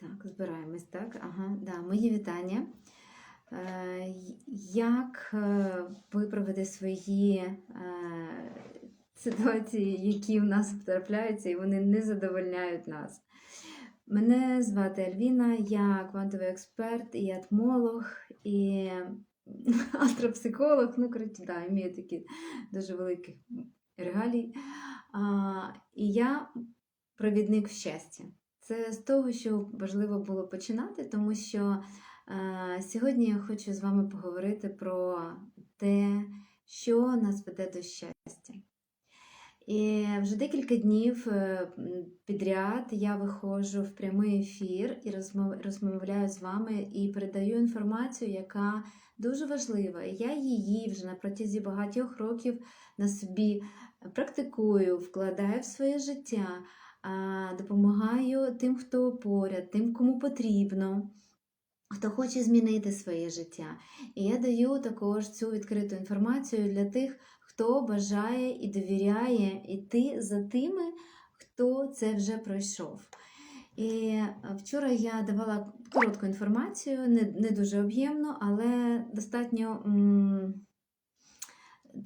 Так, збираємось, так? Ага, да, мої вітання. Е, Як е, виправити свої е, ситуації, які в нас потрапляються, і вони не задовольняють нас? Мене звати Альвіна, я квантовий експерт і атмолог, і астропсихолог. Ну, коротше, да, маю такі дуже великі регалії. І я провідник в щастя. Це з того, що важливо було починати, тому що е, сьогодні я хочу з вами поговорити про те, що нас веде до щастя. І вже декілька днів е, підряд я виходжу в прямий ефір і розмовляю з вами і передаю інформацію, яка дуже важлива. Я її вже на протязі багатьох років на собі практикую, вкладаю в своє життя допомагаю тим, хто поряд, тим, кому потрібно, хто хоче змінити своє життя. І я даю також цю відкриту інформацію для тих, хто бажає і довіряє йти за тими, хто це вже пройшов. І вчора я давала коротку інформацію, не, не дуже об'ємну, але достатньо м,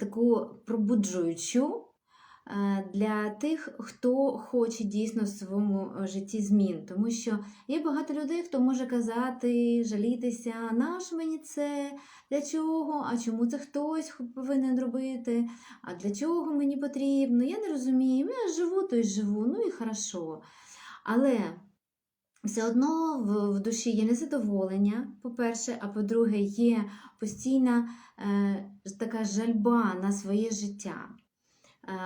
таку пробуджуючу е, для тих, хто хоче дійсно в своєму е, житті змін. Тому що є багато людей, хто може казати, жалітися, наш мені це, для чого, а чому це хтось повинен робити, а для чого мені потрібно. Я не розумію, я живу, то й живу, ну і хорошо. Але все одно в душі є незадоволення, по-перше, а по-друге, є постійна е, така жальба на своє життя.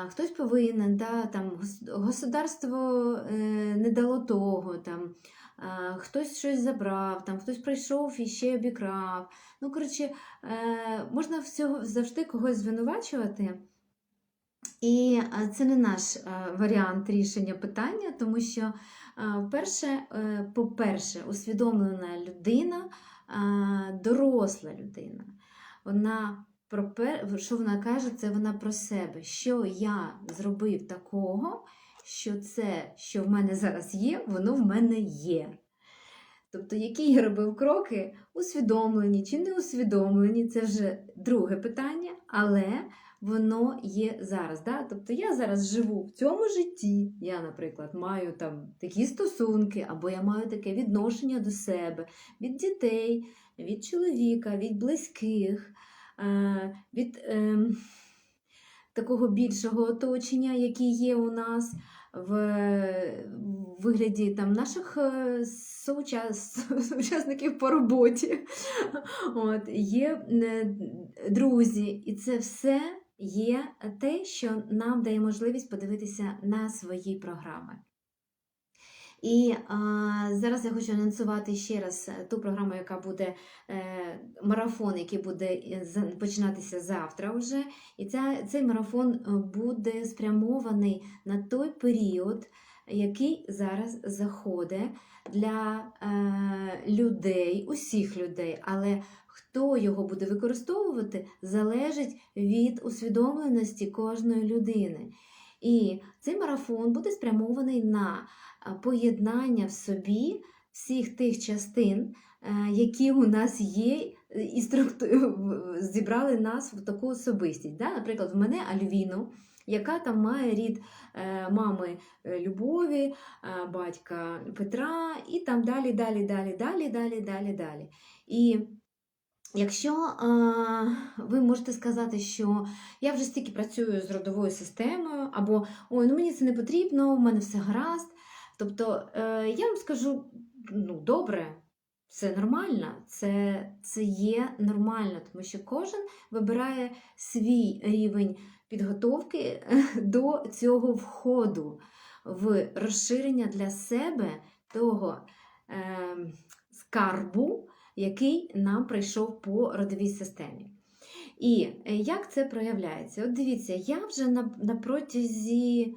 Хтось повинен, да, там, государство е, не дало того, там, хтось щось забрав, там, хтось прийшов і ще обікрав. Ну, коротше, е, можна всього, завжди когось звинувачувати. І це не наш е, варіант рішення питання, тому що, перше, по-перше, усвідомлена людина, доросла людина. Вона про що вона каже, це вона про себе. Що я зробив такого, що це, що в мене зараз є, воно в мене є. Тобто, які я робив кроки, усвідомлені чи не усвідомлені, це вже друге питання, але воно є зараз. Да? Тобто я зараз живу в цьому житті. Я, наприклад, маю там такі стосунки, або я маю таке відношення до себе, від дітей, від чоловіка, від близьких, від е, такого більшого оточення, яке є у нас. В вигляді там наших е, соучас... по роботі, От, є е, друзі, і це все є те, що нам дає можливість подивитися на свої програми. І а, зараз я хочу анонсувати ще раз е, ту програму, яка буде е, марафон, який буде е, починатися завтра вже. І ця, цей марафон е, буде спрямований на той період, який зараз заходить для е, людей, усіх людей, але хто його буде використовувати, залежить від усвідомленості кожної людини. І цей марафон буде спрямований на поєднання в собі всіх тих частин, е, які у нас є, е, і структу... зібрали нас в таку особистість. Да? Наприклад, в мене Альвіну, яка там має рід е, мами е, Любові, е, батька Петра, і там далі, далі, далі, далі, далі, далі, далі. І Якщо е, ви можете сказати, що я вже стільки працюю з родовою системою, або ой, ну мені це не потрібно, у мене все гаразд. Тобто е, я вам скажу: ну, добре, це нормально, це, це є нормально, тому що кожен вибирає свій рівень підготовки до цього входу в розширення для себе того е, скарбу, який нам прийшов по родовій системі. І е, як це проявляється? От дивіться, я вже на, на протязі.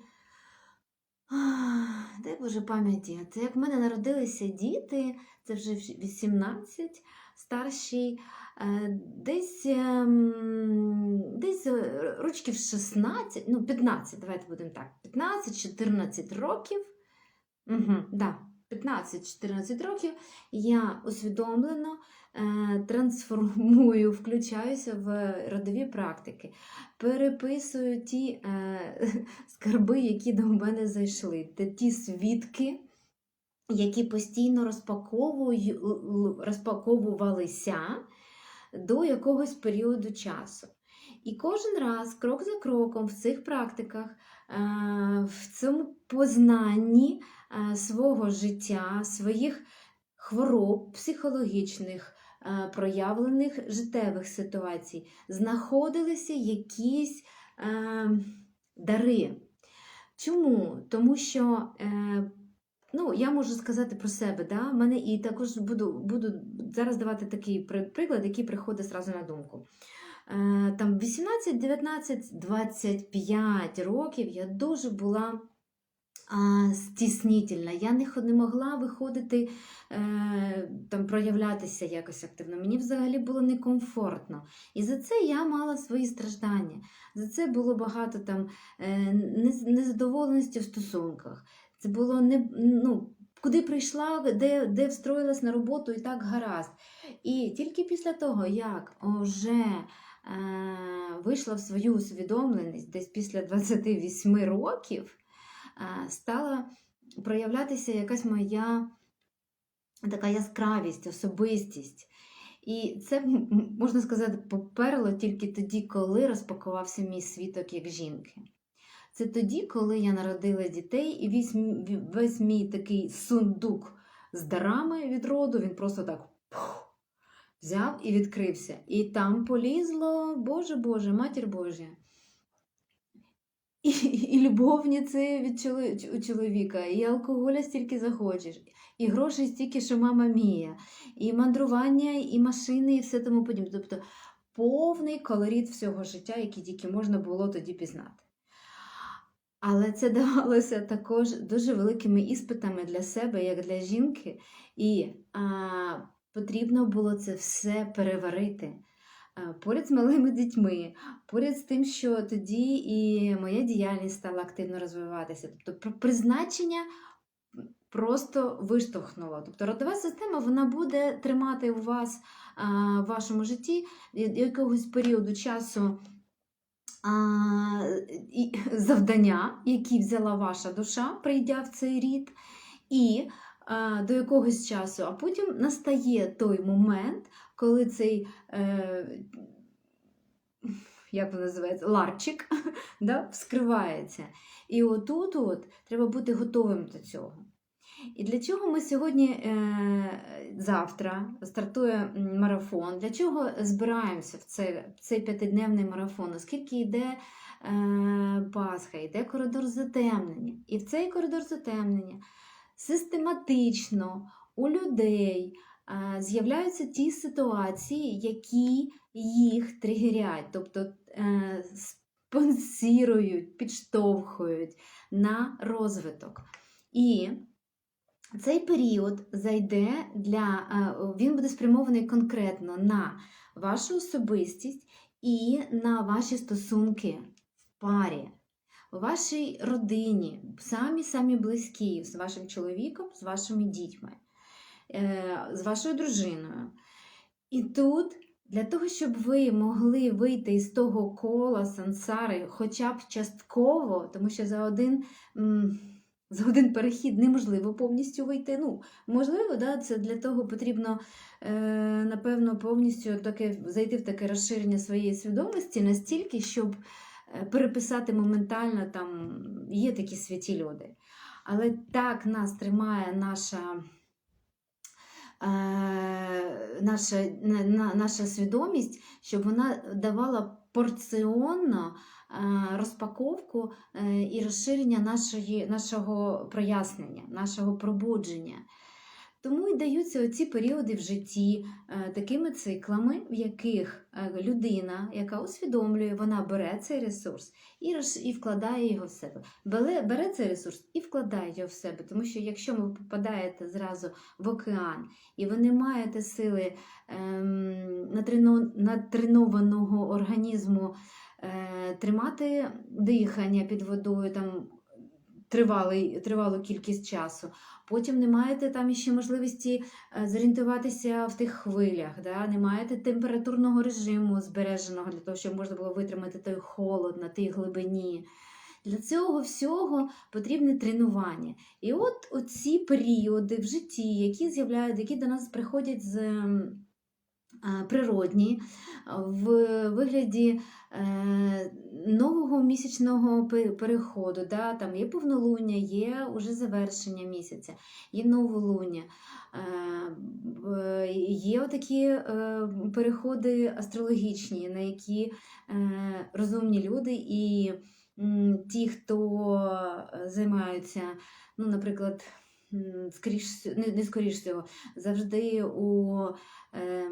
Дай Боже пам'яті, це як в мене народилися діти, це вже в 18, старший, е, десь, ем, десь е, рочків 16, ну 15, давайте будемо так, 15-14 років. Угу, да, 15-14 років я усвідомлено трансформую, включаюся в родові практики, переписую ті е, скарби, які до мене зайшли, ті свідки, які постійно розпаковувалися до якогось періоду часу. І кожен раз, крок за кроком, в цих практиках, е, в цьому познанні е, свого життя, своїх хвороб психологічних, е, проявлених життєвих ситуацій, знаходилися якісь е, дари. Чому? Тому що е, ну, я можу сказати про себе, да? мене і також буду, буду зараз давати такий приклад, який приходить зразу на думку. Е, Там 18, 19, 25 років я дуже була стіснітельна. Я не, не могла виходити, е, там, проявлятися якось активно. Мені взагалі було некомфортно. І за це я мала свої страждання. За це було багато там е, незадоволеності в стосунках. Це було не ну, куди прийшла, де, де встроїлась на роботу і так гаразд. І тільки після того, як вже е, вийшла в свою усвідомленість десь після 28 років, стала проявлятися якась моя така яскравість, особистість. І це, можна сказати, поперло тільки тоді, коли розпакувався мій світок як жінки. Це тоді, коли я народила дітей, і весь, весь мій такий сундук з дарами від роду, він просто так пух, взяв і відкрився. І там полізло, Боже Боже, матір Божа. І, і любовниці від чоло- у чоловіка, і алкоголя стільки захочеш, і грошей стільки, що мама мія, і мандрування, і машини, і все тому подібне. Тобто повний колорит всього життя, який тільки можна було тоді пізнати. Але це давалося також дуже великими іспитами для себе, як для жінки, і а, потрібно було це все переварити. А, Поряд з малими дітьми, поряд з тим, що тоді і моя діяльність стала активно розвиватися. Тобто про- призначення просто виштовхнуло. Тобто родова система вона буде тримати у вас в вашому житті якогось періоду часу а, і, завдання, які взяла ваша душа, прийдя в цей рід, і до якогось часу, а потім настає той момент, коли цей. Е, як воно називається, ларчик да, вскривається. І отут от треба бути готовим до цього. І для чого ми сьогодні, е, завтра, стартує марафон, для чого збираємося в цей, в цей п'ятидневний марафон, оскільки йде е, Пасха, йде коридор затемнення. І в цей коридор затемнення систематично у людей з'являються ті ситуації, які їх тригерять, тобто е, спонсірують, підштовхують на розвиток. І цей період зайде для, е, він буде спрямований конкретно на вашу особистість і на ваші стосунки в парі, у вашій родині, самі-самі близькі, з вашим чоловіком, з вашими дітьми, е, з вашою дружиною. І тут для того, щоб ви могли вийти із того кола сансари хоча б частково, тому що за один. За один перехід неможливо повністю вийти. Ну, можливо, да, це для того потрібно, е, напевно, повністю таке, зайти в таке розширення своєї свідомості настільки, щоб переписати моментально там є такі святі люди. Але так нас тримає наша е, наша, на- на- наша свідомість, щоб вона давала порціонно е, розпаковку е, і розширення нашої, нашого прояснення, нашого пробудження. Тому і даються оці періоди в житті е, такими циклами, в яких е, людина, яка усвідомлює, вона бере цей ресурс і, вкладає його в себе. Бере, цей ресурс і вкладає його в себе. Тому що якщо ви попадаєте зразу в океан і ви не маєте сили ем, натрено, натренованого організму е, тримати дихання під водою, там, тривалий, тривалу кількість часу. Потім не маєте там ще можливості е, зорієнтуватися в тих хвилях, да? не маєте температурного режиму збереженого для того, щоб можна було витримати той холод на тій глибині. Для цього всього потрібне тренування. І от оці періоди в житті, які з'являються, які до нас приходять з природні, в вигляді е, нового місячного переходу. Да? Там є повнолуння, є уже завершення місяця, є новолуння. Е, Є такі переходи астрологічні, на які е, розумні люди і ті, хто е, займаються, ну, наприклад, скоріш, не, скоріш всього, завжди у. Е,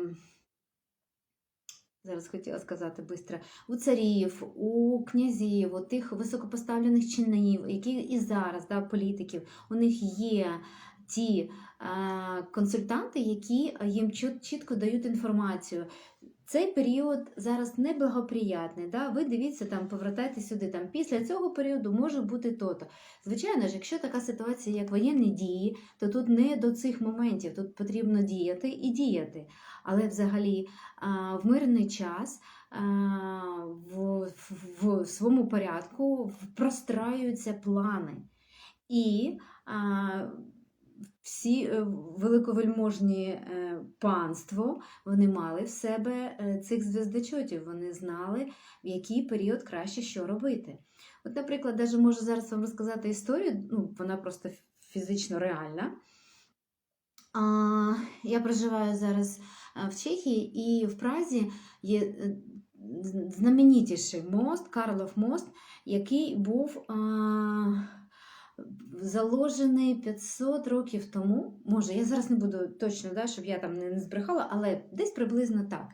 Зараз хотіла сказати швидко, у царів, у князів, у тих високопоставлених чинів, які і зараз, да, політиків, у них є ті е, консультанти, які їм чітко дають інформацію. Цей період зараз неблагоприятний. Да? Ви дивіться, там, повертайтеся сюди. Там, після цього періоду може бути то-то. Звичайно ж, якщо така ситуація, як воєнні дії, то тут не до цих моментів, тут потрібно діяти і діяти. Але взагалі в мирний час в, в, в своєму порядку простраюються плани. І всі е, великовельможні е, панство вони мали в себе е, цих звездочотів, вони знали, в який період краще що робити. От, наприклад, даже можу зараз вам розказати історію, ну, вона просто фізично реальна. А, я проживаю зараз в Чехії, і в Празі є з- знаменитіший мост, Карлов мост, який був а, заложений 500 років тому. Може, я зараз не буду точно, да, щоб я там не, збрехала, але десь приблизно так.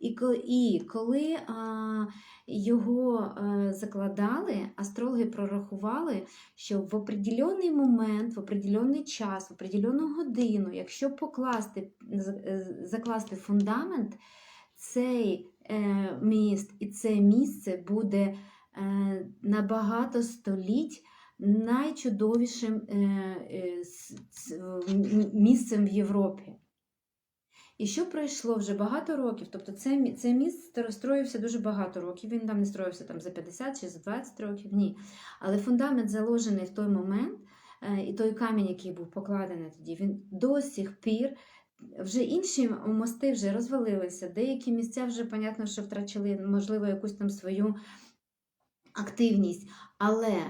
І коли, і коли а, його а, закладали, астрологи прорахували, що в определенний момент, в определенний час, в определенну годину, якщо покласти, е, закласти фундамент, цей е, міст і це місце буде е, на багато століть найчудовішим е, е, місцем в Європі. І що пройшло вже багато років, тобто це, це міст строївся дуже багато років. Він там не строївся там, за 50 чи за 20 років, ні. Але фундамент заложений в той момент, е, і той камінь, який був покладений тоді, він до сих пір. Вже інші мости вже розвалилися, деякі місця вже, понятно, що втрачали, можливо, якусь там свою активність. Але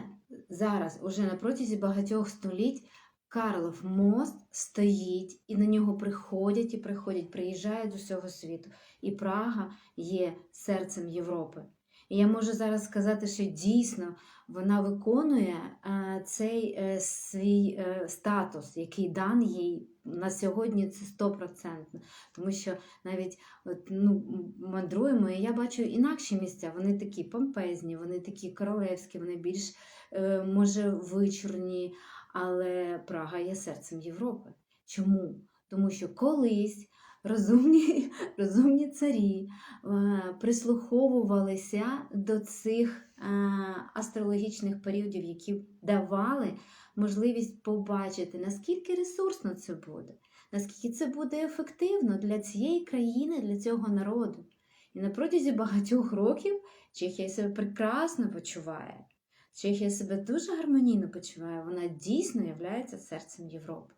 зараз, уже на протязі багатьох століть, Карлов мост стоїть, і на нього приходять і приходять, приїжджають з усього світу. І Прага є серцем Європи. І я можу зараз сказати, що дійсно вона виконує е, цей е, свій е, статус, який дан їй на сьогодні це стопроцентно. Тому що навіть от, ну, мандруємо, і я бачу інакші місця. Вони такі помпезні, вони такі королевські, вони більш е, може вичурні. Але Прага є серцем Європи. Чому? Тому що колись розумні, розумні царі е, прислуховувалися до цих астрологічних періодів, які давали можливість побачити, наскільки ресурсно це буде, наскільки це буде ефективно для цієї країни, для цього народу. І на протязі багатьох років Чехія себе прекрасно почуває. Чехія себе дуже гармонійно почуває, вона дійсно є серцем Європи.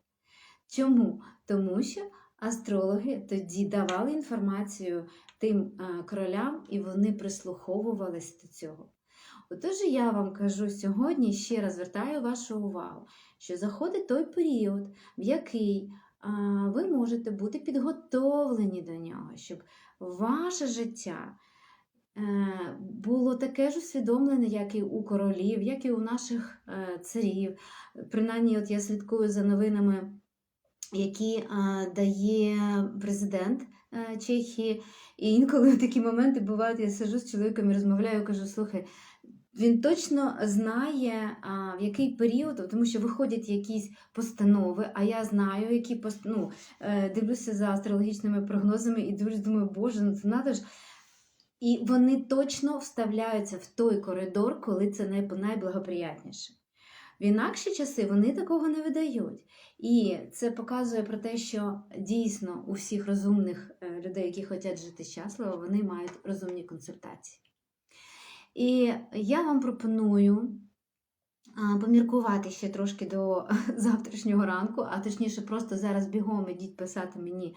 Чому? Тому що астрологи тоді давали інформацію тим е, королям, і вони прислуховувалися до цього. Отож, я вам кажу сьогодні, ще раз звертаю вашу увагу, що заходить той період, в який ви можете бути підготовлені до нього, щоб ваше життя е, було таке ж усвідомлене, як і у королів, як і у наших е, царів. Принаймні, от я слідкую за новинами, які дає президент е, Чехії. І інколи в такі моменти бувають, я сижу з чоловіком і розмовляю, кажу, слухай. Він точно знає, в який період, тому що виходять якісь постанови, а я знаю, які пост... ну, е, дивлюся за астрологічними прогнозами і дивлюсь, думаю, боже, ну це надо ж. І вони точно вставляються в той коридор, коли це найблагоприятніше. В інакші часи вони такого не видають. І це показує про те, що дійсно у всіх розумних е, людей, які хочуть жити щасливо, вони мають розумні консультації. І я вам пропоную поміркувати ще трошки до завтрашнього ранку, а точніше, просто зараз бігом ідіть писати мені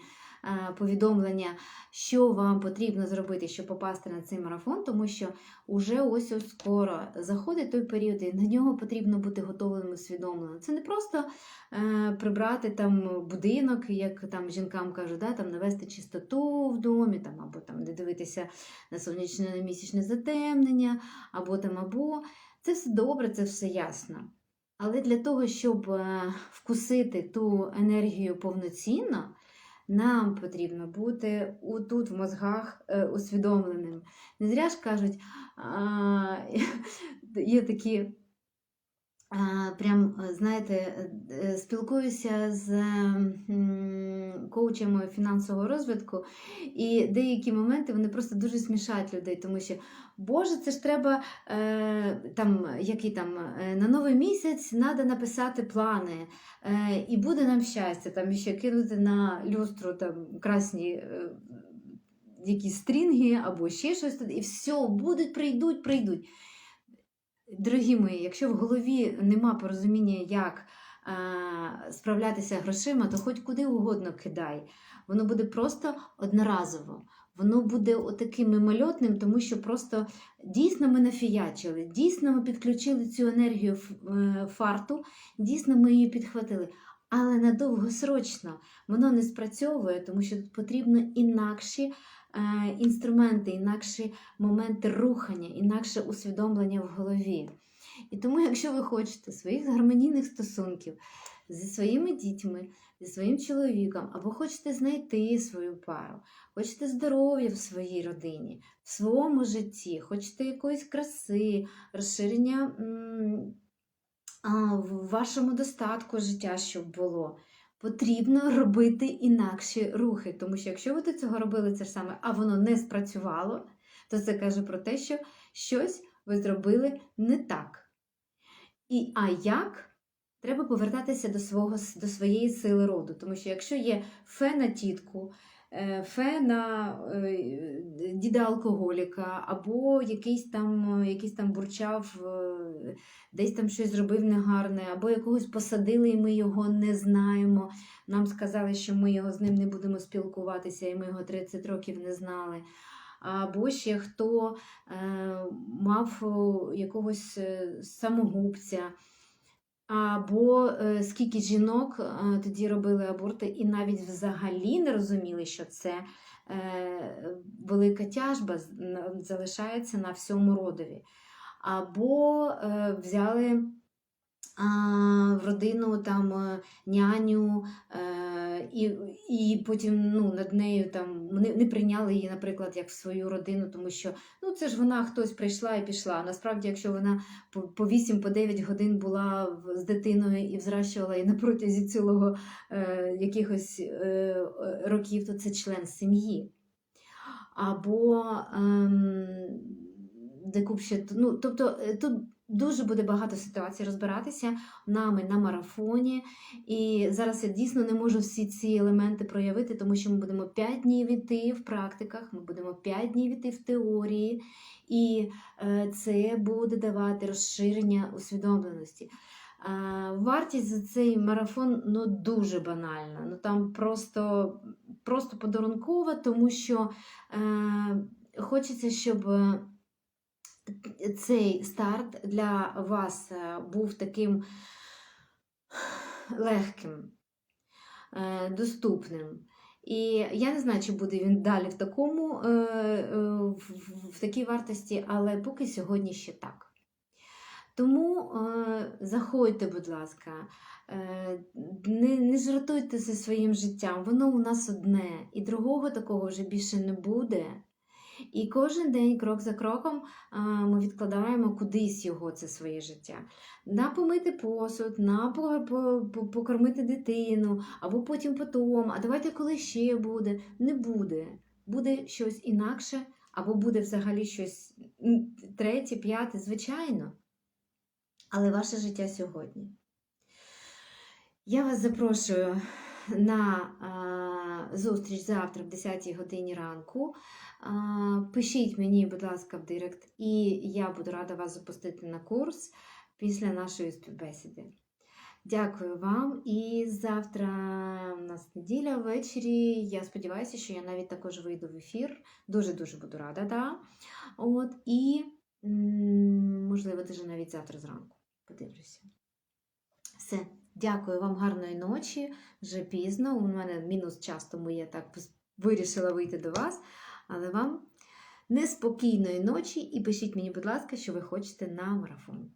повідомлення, що вам потрібно зробити, щоб попасти на цей марафон, тому що уже ось ось скоро заходить той період, і на нього потрібно бути готовим і усвідомленим. Це не просто е, прибрати там будинок, як там жінкам кажуть, да, там навести чистоту в домі, там, або там дивитися на сонячне місячне затемнення, або там, або це все добре, це все ясно. Але для того, щоб е, вкусити ту енергію повноцінно, нам потрібно бути тут в мозгах е, усвідомленим. Не зря ж кажуть, є такі. Прям, знаєте, е, спілкуюся з коучами фінансового розвитку, і деякі моменти вони просто дуже смішають людей, тому що Боже, це ж треба е, там, які там, е, на новий місяць треба написати плани, е, і буде нам щастя, там ще кинути на люстру там красні якісь стрінги або ще щось, і все, будуть, прийдуть, прийдуть. Дорогі мої, якщо в голові нема порозуміння, як е, справлятися грошима, то хоч куди угодно кидай. Воно буде просто одноразово. Воно буде таким мимольотним, тому що просто дійсно ми нафіячили, дійсно ми підключили цю енергію е, фарту, дійсно ми її підхватили. Але на довгосрочно воно не спрацьовує, тому що тут потрібно інакші інструменти, інакші моменти рухання, інакше усвідомлення в голові. І тому, якщо ви хочете своїх гармонійних стосунків зі своїми дітьми, зі своїм чоловіком, або хочете знайти свою пару, хочете здоров'я в своїй родині, в своєму житті, хочете якоїсь краси, розширення в вашому достатку життя, щоб було. Потрібно робити інакші рухи, тому що якщо ви до цього робили це ж саме, а воно не спрацювало, то це каже про те, що щось ви зробили не так. І а як? Треба повертатися до свого, до своєї сили роду. Тому що якщо є фе на тітку, е, фе на е, діда алкоголіка, або якийсь там якийсь там бурчав, е, десь там щось зробив негарне, або якогось посадили, і ми його не знаємо. Нам сказали, що ми його з ним не будемо спілкуватися, і ми його 30 років не знали. Або ще хто мав якогось самогубця. Або е, скільки жінок е, тоді робили аборти і навіть взагалі не розуміли, що це е, велика тяжба залишається на всьому родові. Або взяли в родину там няню, і і потім ну, над нею там не, не прийняли її, наприклад, як в свою родину, тому що ну, це ж вона хтось прийшла і пішла. Насправді, якщо вона по 8-9 годин була з дитиною і взращувала її на протязі цілого е, якихось е, років, то це член сім'ї. Або ем, декуп ще, ну, тобто е, тут Дуже буде багато ситуацій розбиратися нами на марафоні. І зараз я дійсно не можу всі ці елементи проявити, тому що ми будемо 5 днів іти в практиках, ми будемо 5 днів іти в теорії, і е, це буде давати розширення усвідомленості. Вартість за цей марафон ну, дуже банальна. Ну, Там просто просто подарункова, тому що е, хочеться, щоб цей старт для вас е, був таким легким, е, доступним. І я не знаю, чи буде він далі в такому, е, в такій вартості, але поки сьогодні ще так. Тому заходьте, будь ласка, не не жартуйте зі своїм життям, воно у нас одне, і другого такого вже більше не буде. І кожен день, крок за кроком, ми відкладаємо кудись його це своє життя. На помити посуд, на покормити дитину, або потім потом, а давайте коли ще буде. Не буде. Буде щось інакше, або буде взагалі щось третє, п'яте, звичайно. але ваше життя сьогодні. Я вас запрошую на зустріч завтра в 10 годині ранку. Пишіть мені, будь ласка, в директ, і я буду рада вас запустити на курс після нашої співбесіди. Дякую вам. І завтра у нас неділя ввечері. Я сподіваюся, що я навіть також вийду в ефір. Дуже-дуже буду рада. Да? От, і, можливо, навіть завтра зранку. Подивлюся. Все. Дякую вам гарної ночі. Вже пізно. У мене мінус час, тому я так вирішила вийти до вас. Але вам неспокійної ночі і пишіть мені, будь ласка, що ви хочете на марафон.